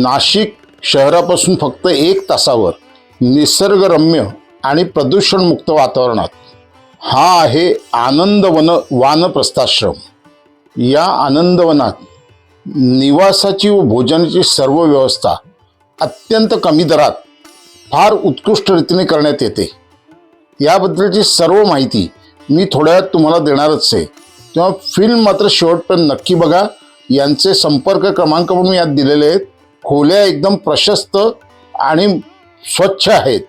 नाशिक शहरापासून फक्त एक तासावर निसर्गरम्य आणि प्रदूषणमुक्त वातावरणात हा आहे आनंदवन वानप्रस्थाश्रम. या आनंदवनात निवासाची व भोजनाची सर्व व्यवस्था अत्यंत कमी दरात फार उत्कृष्ट रीतीने करण्यात येते. याबद्दलची सर्व माहिती मी थोड्या वेळात तुम्हाला देणारच आहे. तेव्हा फिल्म मात्र शेवटपर्यंत नक्की बघा. यांचे संपर्क क्रमांक म्हणून यात दिलेले आहेत. खोल्या एकदम प्रशस्त आणि स्वच्छ आहेत.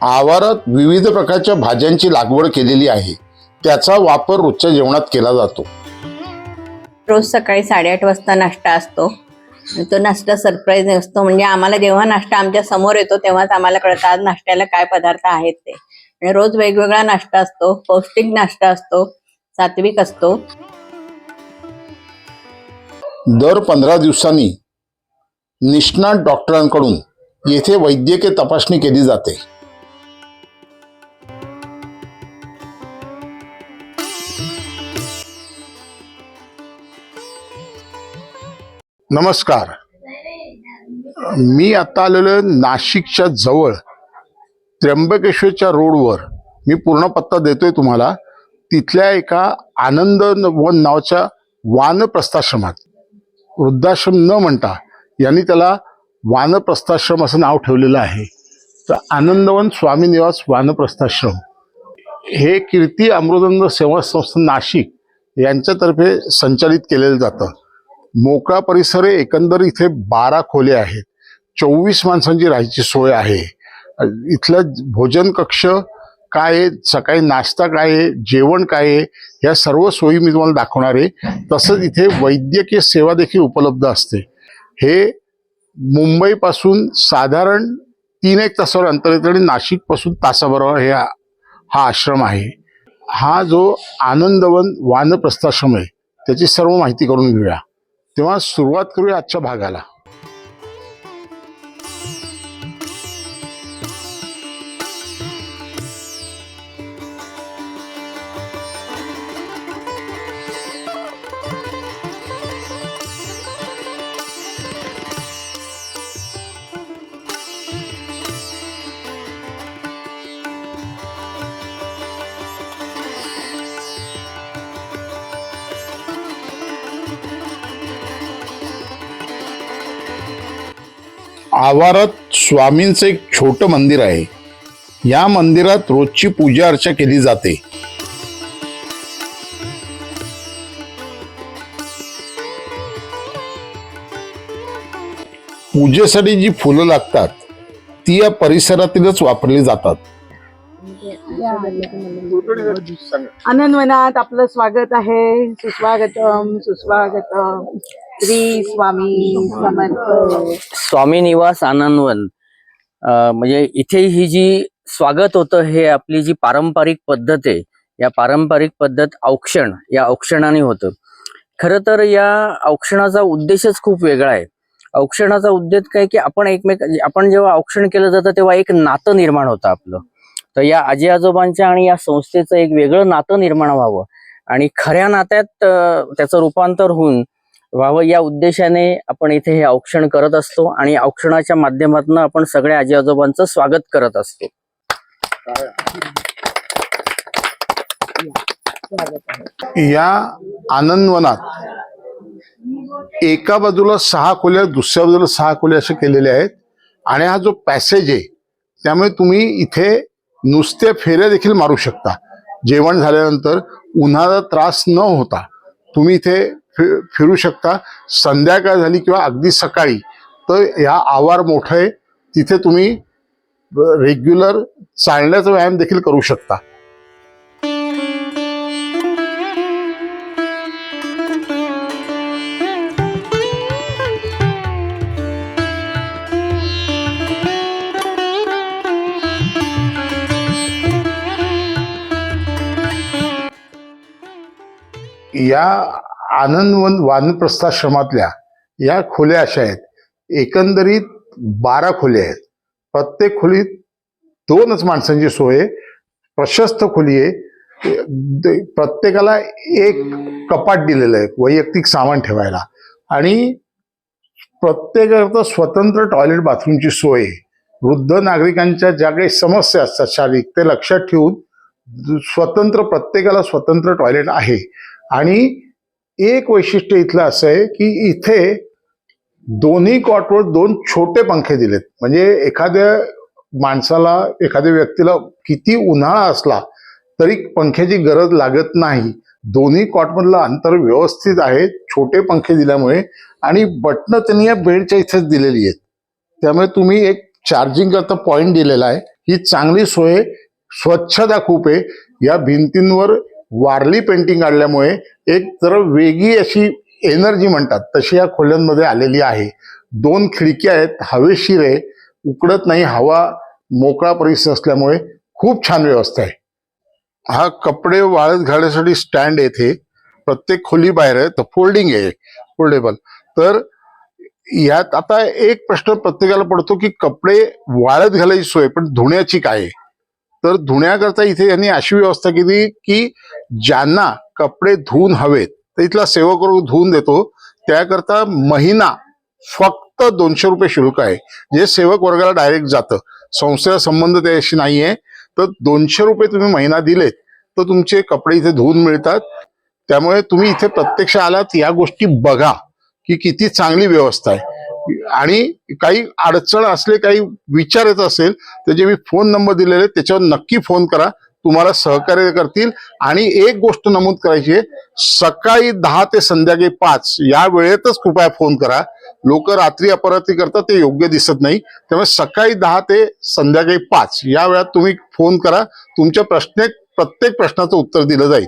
आवारात विविध प्रकारच्या भाज्यांची लागवड केलेली आहे. त्याचा वापर रोजच्या जेवणात केला जातो. रोज सकाळी साडेआठ वाजता नाश्ता असतो. तो नाश्ता सरप्राईज असतो. म्हणजे आम्हाला जेव्हा नाश्ता आमच्यासमोर येतो तेव्हाच आम्हाला कळतं आज नाश्त्याला काय पदार्थ आहेत ते. रोज वेगवेगळा नाश्ता असतो. पौष्टिक नाश्ता असतो. सात्विक असतो. दर पंधरा दिवसांनी निष्णात डॉक्टरांकडून येथे वैद्यकीय तपासणी केली जाते. नमस्कार. मी आता आलेलो नाशिकच्या जवळ त्र्यंबकेश्वरच्या रोडवर. मी पूर्ण पत्ता देतोय तुम्हाला. तिथल्या एका आनंद वन नावाच्या वानप्रस्थाश्रमात. वृद्धाश्रम न म्हणता यांनी त्याला वानप्रस्थाश्रम असं नाव ठेवलेलं आहे. तर आनंदवन स्वामी निवास वानप्रस्थाश्रम. हे कीर्ती अमृतानंद सेवा संस्था नाशिक यांच्यातर्फे संचालित केलेलं जातं. मोकळा परिसर एकंदर इथे बारा खोले आहेत. चोवीस माणसांची राहायची सोय आहे. इथलं भोजन कक्ष काय आहे सकाळी नाश्ता काय आहे जेवण काय आहे या सर्व सोयी मी तुम्हाला दाखवणार आहे. तसंच इथे वैद्यकीय सेवा देखील उपलब्ध असते. हे मुंबईपासून साधारण तीन एक तासावर अंतर येतं आणि नाशिकपासून तासाबरोबर हे हा आश्रम आहे. हा जो आनंदवन वानप्रस्थाश्रम आहे त्याची सर्व माहिती करून घेऊया. तेव्हा सुरुवात करूया आजच्या भागाला. आवारात स्वामींचं एक छोटं मंदिर आहे. या मंदिरात रोजची पूजा अर्चा केली जाते. पूजेसाठी जी फुलं लागतात ती या परिसरातीलच वापरली जातात. आनंदवनात आपलं स्वागत आहे. सुस्वागतम सुस्वागतम. श्री स्वामी समर्थ. स्वामी निवास आनंदवन. म्हणजे इथे ही जी स्वागत होतं हे आपली जी पारंपरिक पद्धत आहे या पारंपरिक पद्धत औक्षण या औक्षणाने होतं. खरं तर या औक्षणाचा उद्देशच खूप वेगळा आहे. औक्षणाचा उद्देश काय की आपण एकमेक आपण जेव्हा औक्षण केलं जातं तेव्हा एक नातं निर्माण होतं आपलं. तर या आजी आजोबांच्या आणि या संस्थेचं एक वेगळं नातं निर्माण व्हावं. आणि खऱ्या नात्यात त्याचं रूपांतर होऊन व्हावं. या उद्देशाने आपण इथे हे औक्षण करत असतो आणि औक्षणाच्या माध्यमातून आपण सगळ्या आजी आजोबांचं स्वागत करत असतो. या आनंदवनात एका बाजूला सहा खोल्या दुसऱ्या बाजूला सहा खोल्या असे केलेले आहेत. आणि हा जो पॅसेज आहे त्यामुळे तुम्ही इथे नुसत्या फेऱ्या देखील मारू शकता. जेवण झाल्यानंतर उन्हाचा त्रास न होता तुम्ही इथे फि- फिरू शकता. संध्याकाळ झाली किंवा अगदी सकाळी तर ह्या आवार मोठं आहे. तिथे तुम्ही रेग्युलर चालण्याचा व्यायाम देखील करू शकता. या आनंदवन वानप्रस्थाश्रमातल्या या खोल्या अशा आहेत. एकंदरीत बारा खोल्या आहेत. प्रत्येक खोलीत दोनच माणसांची सोय आहे. प्रशस्त खोली आहे. प्रत्येकाला एक कपाट दिलेलं आहे. वैयक्तिक सामान ठेवायला. आणि प्रत्येकाकरता स्वतंत्र टॉयलेट बाथरूमची सोय आहे. वृद्ध नागरिकांच्या ज्या काही समस्या असतात शारीरिक ते लक्षात ठेवून स्वतंत्र प्रत्येकाला स्वतंत्र टॉयलेट आहे. आणि एक वैशिष्ट्य इथलं असं आहे की इथे दोन्ही कॉटवर दोन छोटे पंखे दिलेत. म्हणजे एखाद्या माणसाला एखाद्या व्यक्तीला किती उन्हाळा असला तरी पंख्याची गरज लागत नाही. दोन्ही कॉटमधलं अंतर व्यवस्थित आहे छोटे पंखे दिल्यामुळे. आणि बटणं त्यांनी या बेडच्या इथेच दिलेली आहेत. त्यामुळे तुम्ही एक चार्जिंग करता पॉईंट दिलेला आहे. ही चांगली सोय स्वच्छता खूप आहे. या भिंतींवर वारली पेंटिंग काढल्यामुळे एक तर वेगळी अशी एनर्जी म्हणतात तशी या खोल्यांमध्ये आलेली आहे. दोन खिडक्या आहेत हवेशीर आहे उकडत नाही हवा मोकळा परिसर असल्यामुळे खूप छान व्यवस्था आहे. हा कपडे वाळत घालण्यासाठी स्टँड येथे प्रत्येक खोली बाहेर आहे तर फोल्डिंग आहे फोल्डेबल तर यात आता एक प्रश्न प्रत्येकाला पडतो की कपडे वाळत घालायची सोय पण धुण्याची काय आहे? तर धुण्याकरता इथे यांनी अशी व्यवस्था केली की ज्यांना कपडे धुवून हवेत तर इथला सेवक वर्ग धुवून देतो. त्याकरता महिना फक्त दोनशे रुपये शुल्क आहे. जे सेवक वर्गाला डायरेक्ट जातं. संस्थेचा संबंध त्याशी नाहीये. तर दोनशे रुपये तुम्ही महिना दिलेत तर तुमचे कपडे इथे धुवून मिळतात. त्यामुळे तुम्ही इथे प्रत्यक्ष आलात या गोष्टी बघा की किती चांगली व्यवस्था आहे. आणि काही अडचण असले काही विचारायचं असेल तर जे मी फोन नंबर दिलेले त्याच्यावर नक्की फोन करा. तुम्हाला सहकार्य करतील. आणि एक गोष्ट नमूद करायची आहे. सकाळी दहा ते संध्याकाळी पाच या वेळेतच कृपया फोन करा. लोक रात्री अपरात्री करतात ते योग्य दिसत नाही. त्यामुळे सकाळी दहा ते संध्याकाळी पाच या वेळात तुम्ही फोन करा. तुमच्या प्रश्ने प्रत्येक प्रश्नाचं उत्तर दिलं जाईल.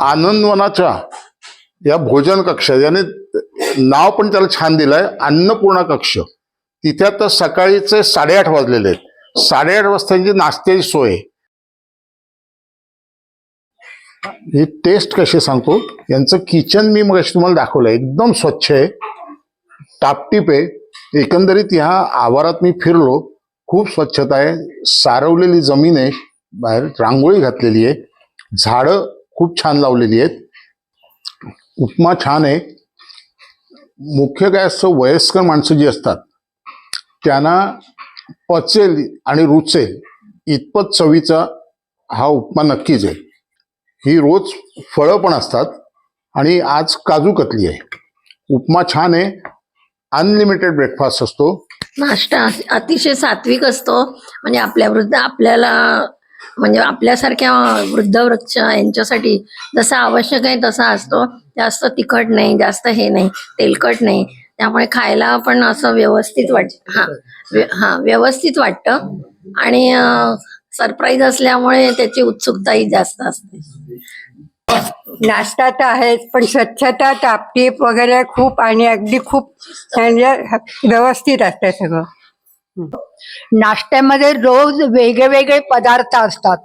आनंदवनाच्या या भोजन कक्ष याने नाव पण त्याला छान दिलंय अन्नपूर्णा कक्ष. तिथे आता सकाळीचे साडेआठ वाजलेले आहेत. साडेआठ वाजताची नाश्त्याची सोय. ही टेस्ट कशी सांगतो? यांचं किचन मी मग तुम्हाला दाखवलं एकदम स्वच्छ आहे. टापटीप आहे. एकंदरीत ह्या आवारात मी फिरलो. खूप स्वच्छता आहे. सारवलेली जमीन आहे. बाहेर रांगोळी घातलेली आहे. झाडं खूप छान लावलेली आहेत. उपमा छान आहे. मुख्य काय असतं वयस्कर माणसं जी असतात त्यांना पचेल आणि रुचेल इतपत चवीचा हा उपमा नक्कीच आहे. ही रोज फळं पण असतात आणि आज काजू कतली आहे. उपमा छान आहे. अनलिमिटेड ब्रेकफास्ट असतो. नाश्ता अतिशय सात्विक असतो. म्हणजे आपल्या वृद्ध आपल्याला म्हणजे आपल्यासारख्या वृद्ध वृक्ष यांच्यासाठी जसा आवश्यक आहे तसा असतो. जास्त तिखट नाही जास्त हे नाही तेलकट नाही. त्यामुळे खायला पण असं व्यवस्थित वाट हा व्य- हा व्यवस्थित वाटतं. आणि सरप्राईज असल्यामुळे त्याची उत्सुकताही जास्त असते. नाश्ता तर आहेच पण स्वच्छता टापटीप वगैरे खूप आणि अगदी खूप म्हणजे व्यवस्थित असते सगळं. नाश्त्यामध्ये रोज वेगवेगळे पदार्थ असतात.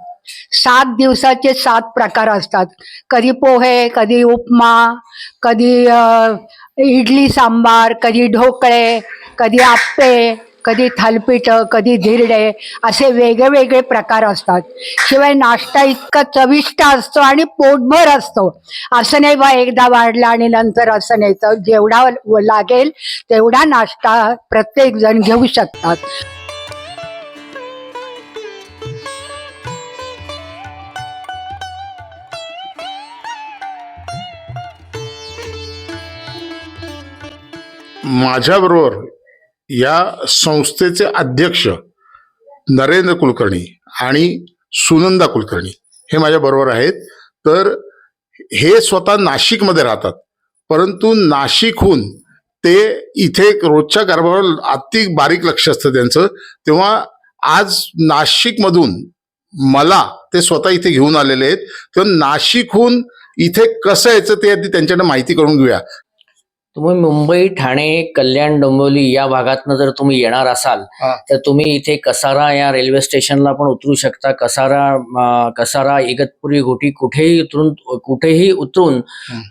सात दिवसाचे सात प्रकार असतात. कधी पोहे कधी उपमा कधी इडली सांबार कधी ढोकळे कधी आप्पे कधी थालपीठं कधी धिरडे असे वेगळे वेगळे प्रकार असतात. शिवाय नाश्ता इतका चविष्ट असतो आणि पोटभर असतो. असं नाही बा एकदा वाढला आणि नंतर असं नाही. तर जेवढा लागेल तेवढा नाश्ता प्रत्येक जण घेऊ शकतात. माझ्याबरोबर या संस्थेचे अध्यक्ष नरेंद्र कुलकर्णी आणि सुनंदा कुलकर्णी हे माझ्या बरोबर आहेत. तर हे स्वतः नाशिकमध्ये राहतात. परंतु नाशिकहून ते इथे रोजच्या कारभारावर अति बारीक लक्ष असतं त्यांचं. तेव्हा आज नाशिकमधून मला ते स्वतः इथे घेऊन आलेले आहेत. तेव्हा नाशिकहून इथे कसं यायचं ते आधी त्यांच्याकडे माहिती करून घेऊया. तुम्ही मुंबई ठाणे कल्याण डोंबिवली या भागातनं जर तुम्ही येणार असाल. तर तुम्ही इथे कसारा या रेल्वे स्टेशनला पण उतरू शकता कसारा अं, कसारा इगतपुरी घोटी कुठेही उतरून कुठेही उतरून.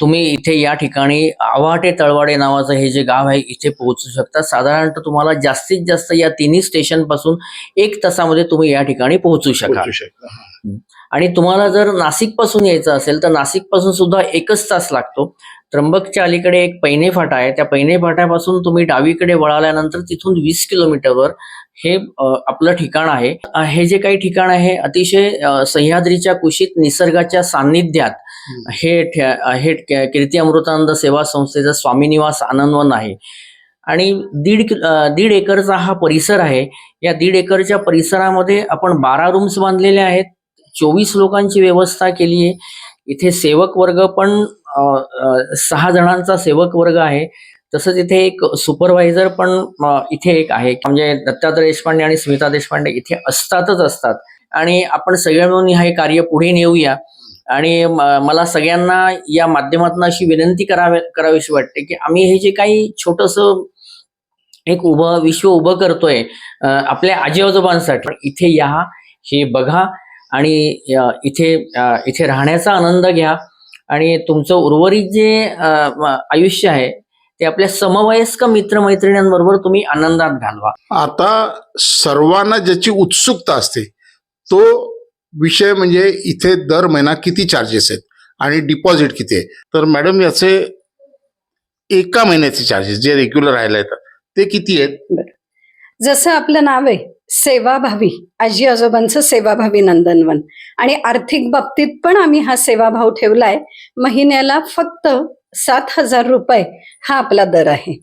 तुम्ही इथे या ठिकाणी आव्हाटे तळवाडे नावाचं हे जे गाव आहे इथे पोहोचू शकता साधारणतः तुम्हाला जास्तीत जास्त या तिन्ही स्टेशनपासून एक तासामध्ये तुम्ही या ठिकाणी पोहोचू शकाल पोहोचू शकता. आणि तुम्हाला जर नाशिकपासून यायचं असेल तर नाशिकपासून सुद्धा एकच तास लागतो. त्र्यंबकच्या अलीकडे एक पैने फाटा आहे. त्या पैने फाट्यापासून तुम्ही डावीकडे वळाल्यानंतर तिथून वीस किलोमीटरवर हे आपलं ठिकाण आहे. हे जे काही ठिकाण आहे अतिशय सह्याद्रीच्या कुशीत निसर्गाच्या सान्निध्यात हे हे कीर्ती अमृतानंद सेवा संस्थेचं स्वामी निवास आनंदवन आहे. आणि दीड दीड एकरचा हा परिसर आहे. या दीड एकरच्या परिसरामध्ये आपण बारा रूम्स बांधलेले आहेत. चोवीस लोकांची व्यवस्था केली आहे. इथे सेवक वर्ग पण सहा जणांचा सेवक वर्ग आहे. तसंच इथे एक सुपरवायझर पण इथे एक आहे. म्हणजे दत्तात्रय देशपांडे आणि स्मिता देशपांडे इथे असतातच असतात. आणि आपण सगळे मिळून हे कार्य पुढे नेऊया. आणि मला सगळ्यांना या माध्यमातून अशी विनंती करावी करावीशी वाटते की आम्ही हे जे काही छोटस एक उभं विश्व उभं करतोय आपल्या आजी आजोबांसाठी इथे या हे बघा. आणि इथे इथे राहण्याचा आनंद घ्या. आणि तुमचं उर्वरित जे आयुष्य आहे ते आपल्या समवयस्क मित्रमैत्रिणींबरोबर तुम्ही आनंदात घालवा. आता सर्वांना ज्याची उत्सुकता असते तो विषय म्हणजे इथे दर महिना किती चार्जेस आहेत आणि डिपॉझिट किती आहे? तर मॅडम याचे एका महिन्याचे चार्जेस जे रेग्युलर राहायला येतात ते किती आहेत? जसं आपलं नाव आहे सेवाभावी आजी आजोबांचं सेवाभावी नंदनवन. आणि आर्थिक बाबतीत पण आम्ही हा सेवाभाव ठेवलाय. महिन्याला फक्त सात हजार रुपये हा आपला दर आहे.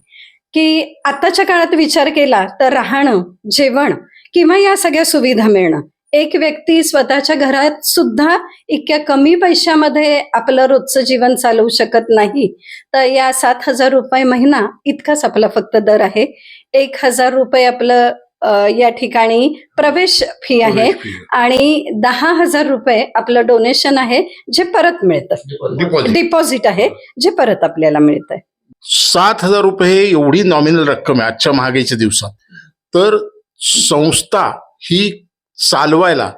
की आताच्या काळात विचार केला तर राहणं जेवण किंवा या सगळ्या सुविधा मिळणं. एक व्यक्ती स्वतःच्या घरात सुद्धा इतक्या कमी पैशामध्ये आपलं रोजचं जीवन चालवू शकत नाही. तर या सात हजार रुपये महिना इतकाच आपला फक्त दर आहे. एक हजार रुपये आपलं या ठिकाणी प्रवेश फी आहे आणि दहा हजार रुपये आपलं डोनेशन आहे जे परत मिळतं. डिपॉझिट आहे जे परत आपल्याला मिळतंय. सात हजार रुपये एवढी नॉमिनल रक्कम आहे आजच्या महागाईच्या दिवसात. तर संस्था ही चालवायला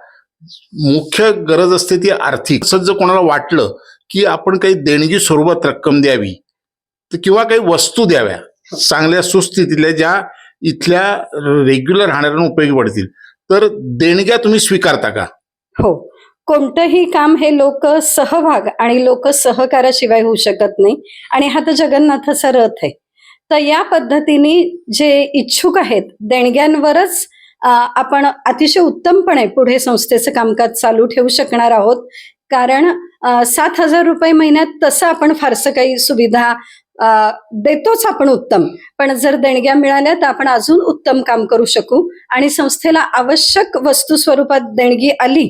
मुख्य गरज असते ती आर्थिक. असं जर कोणाला वाटलं की आपण काही देणगी स्वरूपात रक्कम द्यावी किंवा काही वस्तू द्याव्या चांगल्या सुस्थितीतल्या ज्या इथल्या रेग्युलर राहणाऱ्यांना उपयोगी पडतील. तर देणग्या तुम्ही स्वीकारता का? हो. कोणतंही काम हे लोक सहभाग आणि लोक सहकाराशिवाय होऊ शकत नाही. आणि हा तर जगन्नाथाचा रथ आहे. तर या पद्धतीने जे इच्छुक आहेत देणग्यांवरच आपण अतिशय उत्तमपणे पुढे संस्थेचं कामकाज चालू ठेवू शकणार आहोत. कारण सात हजार रुपये महिन्यात तसं आपण फारसं काही सुविधा देतोच आपण उत्तम. पण जर देणग्या मिळाल्या तर आपण अजून उत्तम काम करू शकू. आणि संस्थेला आवश्यक वस्तू स्वरूपात देणगी आली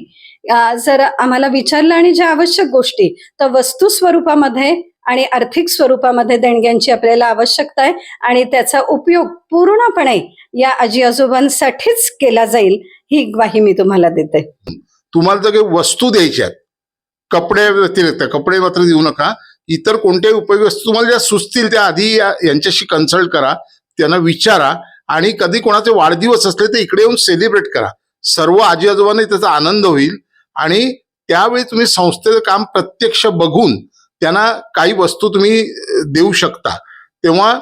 जर आम्हाला विचारलं आणि ज्या आवश्यक गोष्टी तर वस्तू स्वरूपामध्ये आणि आर्थिक स्वरूपामध्ये देणग्यांची आपल्याला आवश्यकता आहे आणि त्याचा उपयोग पूर्णपणे या आजी आजोबांसाठीच केला जाईल ही ग्वाही मी तुम्हाला देते. तुम्हाला जर काही वस्तू द्यायच्या कपडे व्यतिरिक्त कपडे मात्र देऊ नका. इतर कोणत्याही उपयोगी वस्तू तुम्हाला ज्या सुचतील त्या आधी यांच्याशी कन्सल्ट करा त्यांना विचारा आणि कधी कोणाचे वाढदिवस असले तर इकडे येऊन सेलिब्रेट करा. सर्व आजी आजोबांना त्याचा आनंद होईल आणि त्यावेळी तुम्ही संस्थेचं काम प्रत्यक्ष बघून त्यांना काही वस्तू तुम्ही देऊ शकता. तेव्हा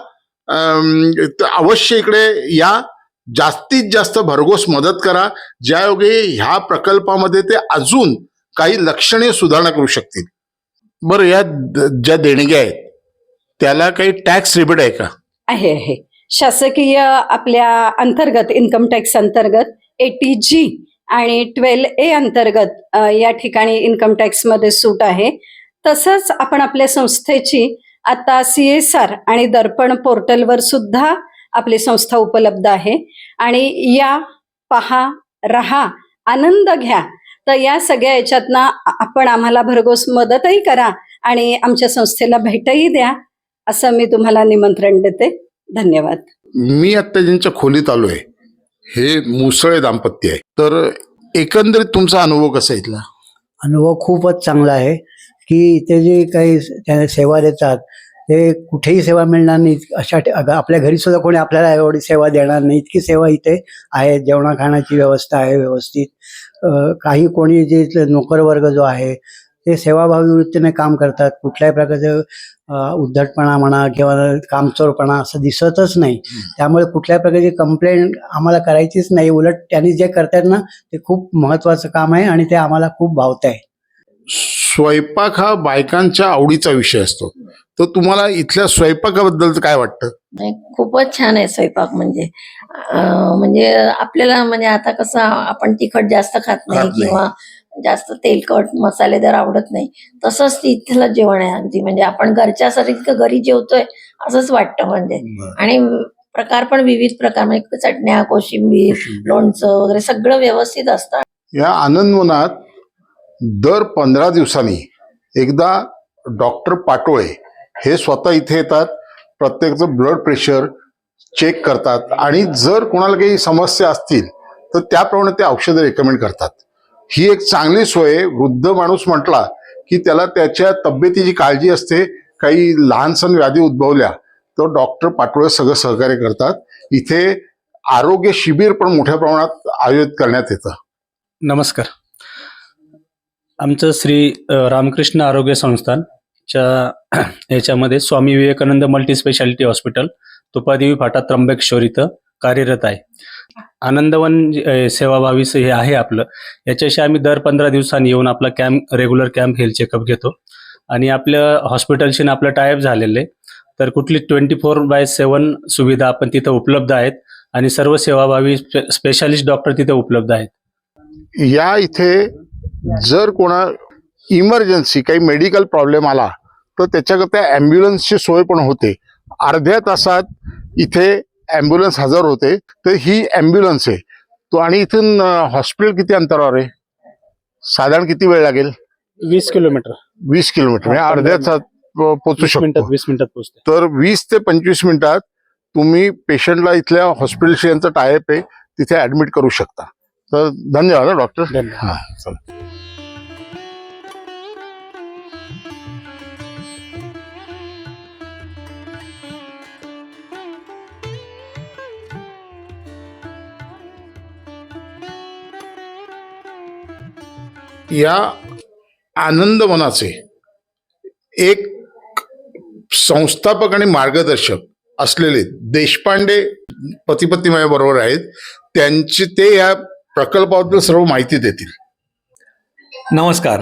अवश्य इकडे या. जास्तीत जास्त भरघोस मदत करा. ज्यायोगे ह्या प्रकल्पामध्ये ते अजून काही लक्षणीय सुधारणा करू शकतील. बरं या ज्या देणग्या आहेत त्याला काही टॅक्स रिबेट आहे का? आहे आहे. शासकीय आपल्या अंतर्गत इन्कम टॅक्स अंतर्गत एटी जी आणि ट्वेल्व ए अंतर्गत या ठिकाणी इन्कम टॅक्समध्ये सूट आहे. तसंच आपण आपल्या संस्थेची आता सी एस आर आणि दर्पण पोर्टलवर सुद्धा आपली संस्था उपलब्ध आहे. आणि या पहा रहा आनंद घ्या तर या सगळ्या याच्यातनं आपण आम्हाला भरघोस मदतही करा आणि आमच्या संस्थेला भेटही द्या असं मी तुम्हाला निमंत्रण देते. धन्यवाद. मी आत्ता ज्यांच्या खोलीत आलोय हे मुसळे दाम्पत्य आहे. तर एकंदरीत तुमचा अनुभव कसा आहे इथला? अनुभव खूपच चांगला आहे की इथे जे काही त्या सेवा देतात ते कुठेही सेवा मिळणार नाही. अशा आपल्या घरी सुद्धा कोणी आपल्याला एवढी सेवा देणार नाही. इतकी सेवा इथे आहे जेवणा खाण्याची व्यवस्था आहे व्यवस्थित. काही कोणी जे इथले नोकर वर्ग जो आहे ते सेवाभावी वृत्तीने काम करतात. कुठल्याही प्रकारचं उद्धटपणा म्हणा किंवा कामचोरपणा असं दिसतच नाही. त्यामुळे कुठल्याही प्रकारची कंप्लेंट आम्हाला करायचीच नाही. उलट त्यांनी जे करतात ना ते खूप महत्वाचं काम आहे आणि ते आम्हाला खूप भावत आहे. स्वयंपाक हा बायकांच्या आवडीचा विषय असतो. तर तुम्हाला इथल्या स्वयंपाकाबद्दल काय वाटतं? नाही, खूपच छान आहे स्वयंपाक म्हणजे. म्हणजे आपल्याला म्हणजे आता कसं आपण तिखट जास्त खात नाही. किंवा जास्त तेलकट मसालेदार आवडत नाही तसंच इथलं जेवण आहे अगदी. म्हणजे आपण घरच्या सारखं घरी जेवतोय असंच वाटतं म्हणजे. आणि प्रकार पण विविध प्रकार म्हणजे चटण्या कोशिंबीर लोणचं वगैरे सगळं व्यवस्थित असतं. या आनंदवनात दर पंधरा दिवसांनी एकदा डॉक्टर पाटोळे हे स्वतः इथे येतात. प्रत्येकाचं ब्लड प्रेशर चेक करतात आणि जर कोणाला काही समस्या असतील तर त्याप्रमाणे ते औषधं रेकमेंड करतात. ही एक चांगली सोय वृद्ध माणूस म्हटला की त्याला त्याच्या तब्येतीची काळजी असते काही लहान सण व्याधी उद्भवल्या तर डॉक्टर पाटोळे सगळं सहकार्य करतात. इथे आरोग्य शिबिर पण मोठ्या प्रमाणात आयोजित करण्यात येतं. नमस्कार. आमचं श्री रामकृष्ण आरोग्य संस्थानच्या याच्यामध्ये Swami Vivekananda multi specialty hospital Tupadevi Phata Trimbakeshwar इथं कार्यरत आहे. आनंदवन सेवा बावीस हे आहे आपलं. याच्याशी आम्ही दर पंधरा दिवसांनी येऊन आपला camp regular camp health checkup घेतो. आणि आपल्या हॉस्पिटलशी आपलं टायअप झालेलं आहे. तर कुठली ट्वेंटी फोर बाय सेवन सुविधा आपण तिथं उपलब्ध आहेत आणि सर्व सेवाभावी स्पेशालिस्ट डॉक्टर तिथे उपलब्ध आहेत. या इथे जर कोणा इमर्जन्सी काही मेडिकल प्रॉब्लेम आला तर त्याच्याकरता ॲम्ब्युलन्सची सोय पण होते. अर्ध्या तासात इथे ॲम्ब्युलन्स हजर होते. तर ही ॲम्ब्युलन्स आहे. तो आणि इथून हॉस्पिटल किती अंतरावर आहे? साधारण किती वेळ लागेल? वीस किलोमीटर. वीस किलोमीटर म्हणजे अर्ध्या तासात पोहोचू शकतो. वीस मिनिटात पोहोचते तर वीस ते पंचवीस मिनिटात तुम्ही पेशंटला इथल्या हॉस्पिटलशी यांचं टायअप आहे. तिथे ऍडमिट करू शकता. तर धन्यवाद हं, डॉक्टर. धन्यवाद. या आनंदवनाचे एक संस्थापक आणि मार्गदर्शक असलेले देशपांडे पतीपत्नी माझ्याबरोबर आहेत. त्यांची ते या प्रकल्पाबद्दल सर्व माहिती देतील. नमस्कार.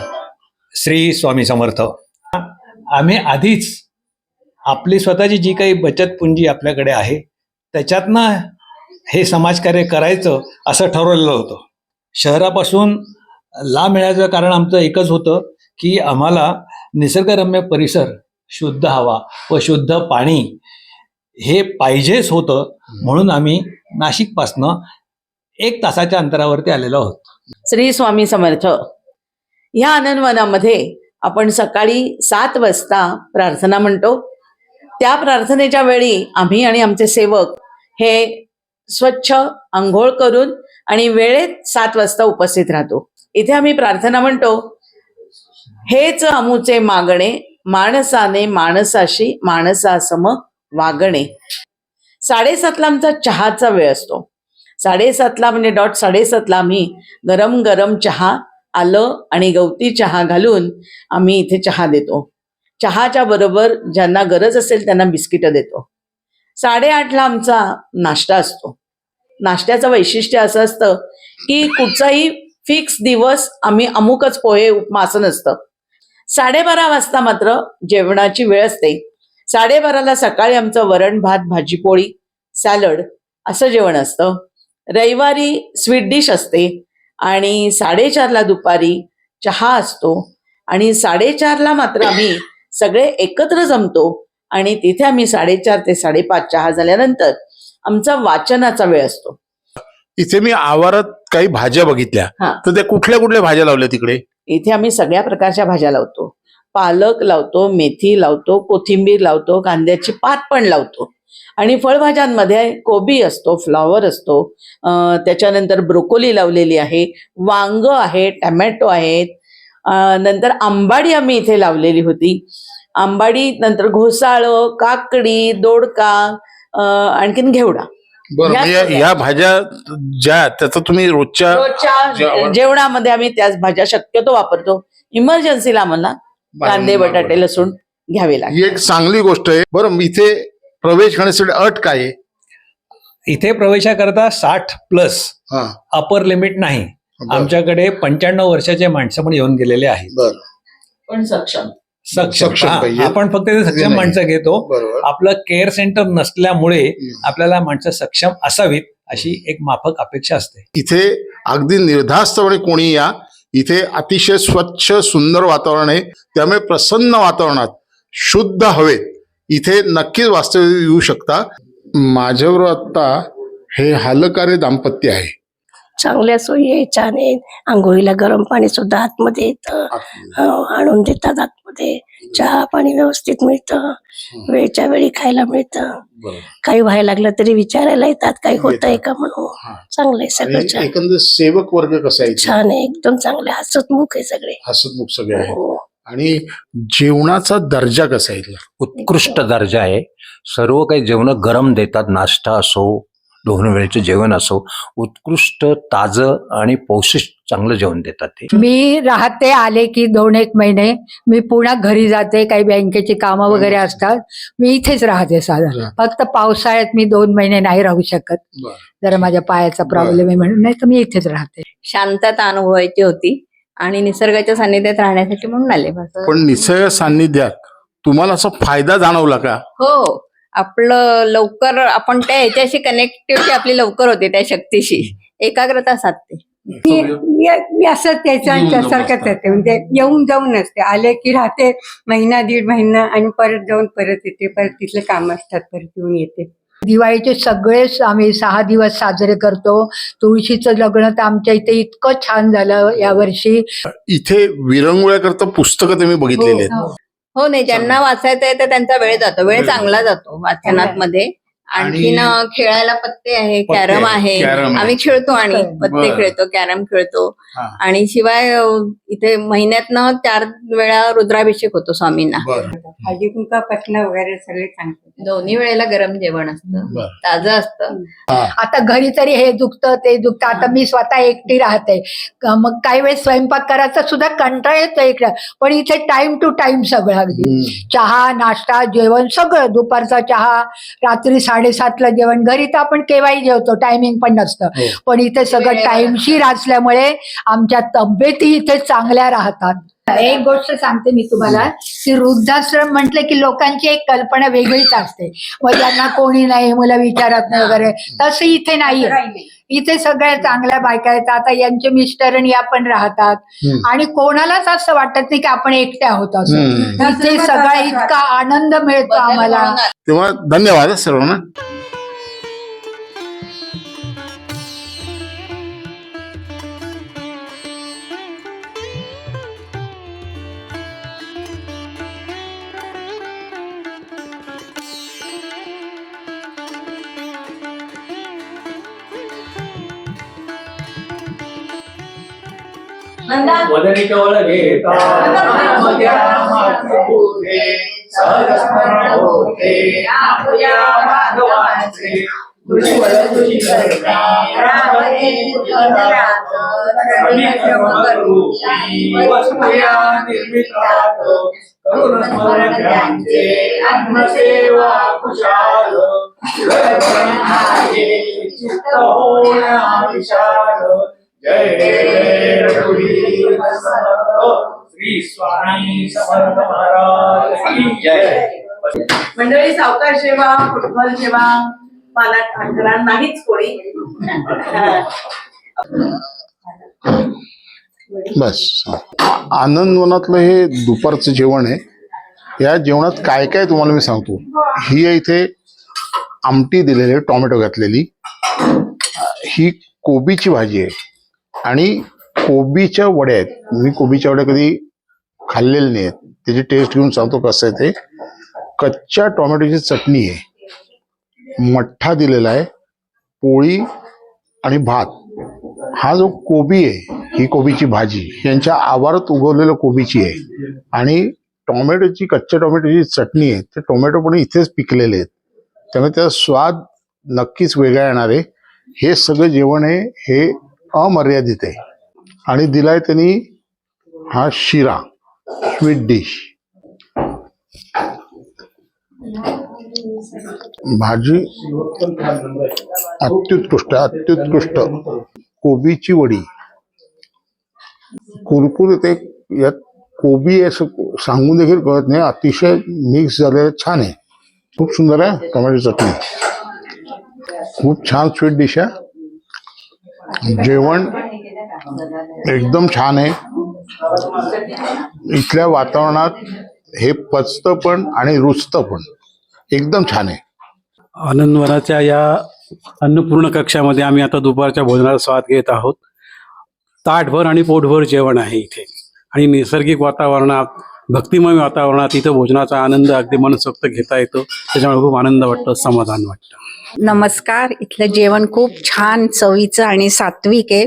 श्री स्वामी समर्थ. आम्ही आधीच आपली स्वतःची जी काही बचत पुंजी आपल्याकडे आहे त्याच्यातनं हे समाजकार्य करायचं असं ठरवलेलं होतं. शहरापासून ला मिळायचं कारण आमचं एकच होतं की आम्हाला निसर्गरम्य परिसर शुद्ध हवा व शुद्ध पाणी हे पाहिजेच होतं. म्हणून आम्ही नाशिकपासनं एक तासाच्या अंतरावरती आलेलो आहोत. श्री स्वामी समर्थ. ह्या आनंदवनामध्ये आपण सकाळी सात वाजता प्रार्थना म्हणतो. त्या प्रार्थनेच्या वेळी आम्ही आणि आमचे सेवक हे स्वच्छ आंघोळ करून आणि वेळेत सात वाजता उपस्थित राहतो. इथे आम्ही प्रार्थना म्हणतो हेच अमुचे मागणे माणसाने माणसाशी माणसासम वागणे. साडेसातला आमचा चहाचा वेळ असतो. साडेसातला म्हणजे डॉट साडेसातला आम्ही गरम गरम चहा आलं आणि गवती चहा घालून आम्ही इथे चहा देतो. चहाच्या बरोबर ज्यांना गरज असेल त्यांना बिस्किटं देतो. साडेआठला आमचा नाश्ता असतो. नाश्त्याचं वैशिष्ट्य असं असतं की कुठचाही फिक्स दिवस आम्ही अमुकच पोहे उपमा असं नसतं. साडेबारा वाजता मात्र जेवणाची वेळ असते. साडेबाराला सकाळी आमचं वरण भात भाजी पोळी सॅलड असं जेवण असतं. रविवारी स्वीट डिश असते आणि साडेचारला दुपारी चहा असतो आणि साडेचारला मात्र आम्ही सगळे एकत्र जमतो आणि तिथे आम्ही साडेचार ते साडेपाच चहा झाल्यानंतर आमचा वाचनाचा वेळ असतो. इथे मी आवारात काही भाज्या बघितल्या. हा. तर त्या कुठल्या कुठल्या भाज्या लावल्या तिकडे? इथे आम्ही सगळ्या प्रकारच्या भाज्या लावतो. पालक लावतो मेथी लावतो कोथिंबीर लावतो कांद्याची पात पण लावतो. आणि फळभाज्यांमध्ये कोबी असतो फ्लॉवर असतो. अं, त्याच्यानंतर ब्रोकोली लावलेली आहे वांग आहे टमॅटो आहेत. अं, नंतर आंबाडी आम्ही इथे लावलेली होती. आंबाडी नंतर घोसाळं काकडी दोडका अं, आणखीन घेवडा. बरं या म्हणजे भाज्या ज्या त्याचा तुम्ही रोजच्या रोजच्या जेवण- जेवणामध्ये आम्ही त्याच भाज्या शक्यतो वापरतो. इमर्जन्सीला आम्हाला कांदे बटाटे लसूण घ्यावे लागतात. ही एक चांगली गोष्ट आहे. बरं इथे प्रवेश करण्यासाठी अट काय आहे? इथे प्रवेशाकरता साठ प्लस हा. अपर लिमिट नाही. बरं. आमच्याकडे पंच्याण्णव वर्षाचे माणसं पण येऊन गेलेले आहेत. बरं. पण सक्षम. सक्षम. हा. आपण फक्त ते. सक्षम माणसं घेतो. आपलं केअर सेंटर नसल्यामुळे. आपल्याला माणसं सक्षम असावीत अशी एक माफक अपेक्षा असते. इथे अगदी निर्धास्तपणे कोणी या इथे अतिशय स्वच्छ सुंदर वातावरण आहे. त्यामुळे प्रसन्न वातावरणात शुद्ध हवेत. इथे नक्कीच वास्तव्य येऊ शकता. माझ्यावर आता हे हालकारे दाम्पत्य आहे. चांगल्या सोयी आहे छान आहे. आंघोळीला गरम पाणी सुद्धा आतमध्ये येतं. आणून देतात. आतमध्ये चहा पाणी व्यवस्थित मिळतं वेळच्या वेळी खायला मिळतं. काही व्हायला लागलं तरी विचारायला येतात काही होत आहे का म्हणून हा. चांगलं आहे सगळं छान एकंदर सेवक वर्ग कसा आहे? छान आहे एकदम चांगले हसतमुख आहे सगळे हसतमुख सगळे आहे हो. आणि जेवणाचा दर्जा कसा आहे? उत्कृष्ट दर्जा आहे सर्व काही जेवण गरम देतात नाश्ता असो दोन वेळेचे जेवण असो उत्कृष्ट ताजं आणि पौष्टिक चांगलं जेवण देतात ते. मी राहते आले की दोन एक महिने मी पुन्हा घरी जाते काही बँकेची कामं वगैरे असतात मी इथेच राहते साधारण. फक्त पावसाळ्यात मी दोन महिने नाही राहू शकत. जरा माझ्या पायाचा प्रॉब्लेम आहे म्हणून. नाही तर मी इथेच राहते. शांतता अनुभवायची होती आणि निसर्गाच्या सानिध्यात राहण्यासाठी म्हणून आले बस. पण निसर्ग सान्निध्यात तुम्हाला असा फायदा जाणवला का? हो. आपलं लवकर आपण त्या ह्याच्याशी कनेक्टिव्हिटी आपली लवकर होते त्या शक्तीशी. एकाग्रता साधते. मी मी- मी असं त्याच्या येऊन जाऊन त्यासारखंच असतं. असते. म्हणजे येऊन जाऊन असते आले की राहते महिना दीड महिना आणि परत जाऊन परत येते. परत तिथले काम असतात. परत येऊन येते. दिवाळीचे सगळेच आम्ही सहा दिवस साजरे करतो. तुळशीचं लग्न तर आमच्या इथे इतकं छान झालं यावर्षी. इथे विरंगुळ्याकरता पुस्तकं तुम्ही बघितलेली आहेत. हो नाही ज्यांना वाचायचं आहे तर त्यांचा वेळ जातो. वेळ वेळ चांगला जातो वाचनात मध्ये. आणखीन खेळायला पत्ते आहे कॅरम आहे. आम्ही खेळतो आणि पत्ते. खेळतो कॅरम खेळतो. आणि शिवाय इथे महिन्यातनं चार वेळा रुद्राभिषेक होतो स्वामींना. हळदी कुंका पटणं वगैरे सगळे सांगतात. दोन्ही वेळेला गरम जेवण असतं. ताजं असतं. आता घरी तरी हे दुखतं ते दुखतं. आता मी स्वतः एकटी राहते. मग काही वेळेस स्वयंपाक करायचा सुद्धा कंटाळा येतो इकडे. पण इथे टाइम टू टाइम सगळं अगदी. चहा नाश्ता जेवण सगळं. दुपारचा चहा रात्री साडेसातला जेवण. घरी तर आपण केव्हाही जेवतो टायमिंग पण नसतं. हो. पण इथे सगळं टाइमशीर असल्यामुळे आमच्या तब्येती इथे चांगल्या राहतात. एक गोष्ट सांगते मी तुम्हाला की वृद्धाश्रम म्हटलं की लोकांची एक कल्पना वेगळीच असते. मग त्यांना कोणी नाही मुलं विचारत नाही वगैरे तसं इथे नाहीये. इथे सगळ्या चांगल्या बायका आहेत. आता यांचे मिस्टर आणि या पण राहतात. आणि कोणालाच असं वाटत नाही की आपण एकट्या आहोत असं. इथे सगळा इतका आनंद मिळतो आम्हाला. तेव्हा धन्यवाद हं सर्वांना. वदनी कवळ घेता मध्या मागे पुढे सहस्र जय श्री स्वामी समर्थ महाराज जय मंडळी सावकार सेवा फुटबॉल सेवा मला ठाकरा नाहीच कोणी. बस. आनंदवनातलं हे दुपारचं जेवण आहे. या जेवणात काय काय तुम्हाला मी सांगतो. ही आहे इथे आमटी दिलेली आहे टोमॅटो घातलेली. ही कोबीची भाजी आहे. आणि कोबीच्या वड्या आहेत. मी कोबीच्या वड्या कधी खाल्लेल्या नाही आहेत त्याची टेस्ट घेऊन सांगतो कसं आहे ते. कच्च्या टोमॅटोची चटणी आहे. मठ्ठा दिलेला आहे. पोळी आणि भात. हा जो कोबी आहे ही कोबीची भाजी यांच्या आवारात उगवलेलं कोबीची आहे. आणि टोमॅटोची कच्च्या टोमॅटोची चटणी आहे ते टोमॅटो पण इथेच पिकलेले आहेत. त्यामुळे त्याचा स्वाद नक्कीच वेगळा येणार आहे. हे सगळं जेवण आहे हे अमर्यादित आहे. आणि दिलाय त्यांनी हा शिरा स्वीट डिश भाजी अत्युत्कृष्ट अत्युत्कृष्ट. कोबीची वडी. कुरकुरीत ते यात कोबी असं सांगून देखील कळत नाही. अतिशय मिक्स झालेलं छान आहे. खूप सुंदर आहे टोमॅटो चटणी. खूप छान स्वीट डिश आहे. जेवण एकदम छान आहे. इथल्या वातावरणात हे पचतं पण आणि रुचतं पण. एकदम छान आहे. आनंदवनाच्या या अन्नपूर्ण कक्षामध्ये आम्ही आता दुपारच्या भोजनाचा स्वाद घेत आहोत. ताटभर आणि पोटभर जेवण आहे इथे. आणि नैसर्गिक वातावरणात भक्तिमय वातावरणात इथं भोजनाचा आनंद अगदी मनसोक्त घेता येतो. त्याच्यामुळे खूप आनंद वाटतो समाधान वाटतं. नमस्कार. इथलं जेवण खूप छान चवीचं आणि सात्विक आहे.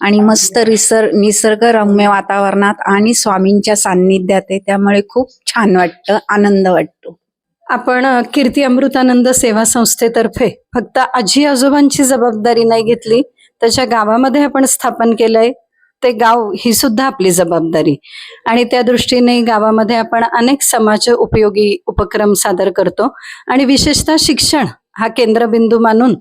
आणि मस्त रिसर निसर्गरम्य वातावरणात आणि स्वामींच्या सान्निध्यात आहे. त्यामुळे खूप छान वाटतं आनंद वाटतो. आपण कीर्ती अमृतानंद सेवा संस्थेतर्फे फक्त आजी आजोबांची जबाबदारी नाही घेतली त्याच्या गावामध्ये आपण स्थापन केलंय ते गाव ही सुद्धा आपली जबाबदारी. आणि त्या दृष्टीने गावामध्ये आपण अनेक समाज उपयोगी उपक्रम सादर करतो. आणि विशेषतः शिक्षण हा केंद्रबिंदू मानून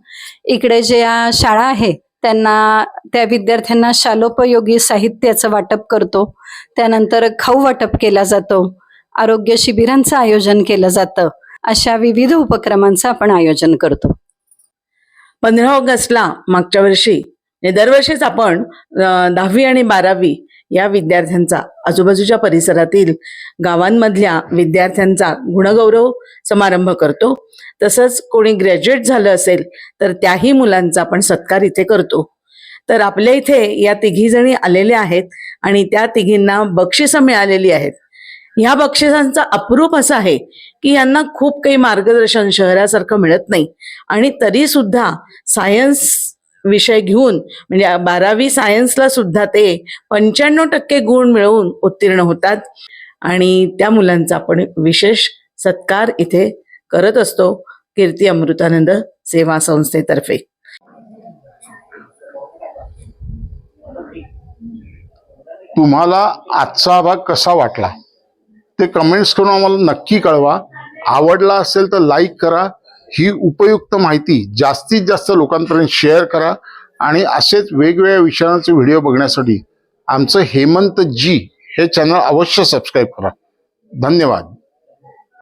इकडे ज्या शाळा आहे त्यांना त्या विद्यार्थ्यांना शालोपयोगी साहित्याचं वाटप करतो. त्यानंतर खाऊ वाटप केला जातो. आरोग्य शिबिरांचं आयोजन केलं जातं. अशा विविध उपक्रमांचं आपण आयोजन करतो. पंधरा ऑगस्टला मागच्या वर्षी दरवर्षीच आपण दहावी आणि बारावी या विद्यार्थ्यांचा आजूबाजूच्या परिसरातील गावांमधल्या विद्यार्थ्यांचा गुणगौरव समारंभ करतो. तसंच कोणी ग्रॅज्युएट झालं असेल तर त्याही मुलांचा आपण सत्कार इथे करतो. तर आपल्या इथे या तिघी जणी आलेल्या आहेत आणि त्या तिघींना बक्षिसं मिळालेली आहेत. ह्या बक्षिसांचा अप्रूप असा आहे की यांना खूप काही मार्गदर्शन शहरासारखं मिळत नाही. आणि तरी सुद्धा सायन्स विषय घेऊन म्हणजे बारावी सायन्सला सुद्धा ते पंच्याण्णव टक्के गुण मिळवून उत्तीर्ण होतात. आणि त्या मुलांचा आपण विशेष सत्कार इथे करत असतो. कीर्ती अमृतानंद सेवा संस्थेतर्फे. तुम्हाला आजचा भाग कसा वाटला? ते कमेंट्स करून आम्हाला नक्की कळवा. आवडला असेल तर लाईक करा. ही उपयुक्त माहिती जास्तीत जास्त लोकांपर्यंत शेअर करा आणि असेच वेगवेगळ्या विषयांचे व्हिडिओ बघण्यासाठी आमचं हेमंत जी हे चॅनल अवश्य सबस्क्राईब करा. धन्यवाद.